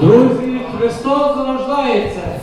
Друзі, Христос рождається.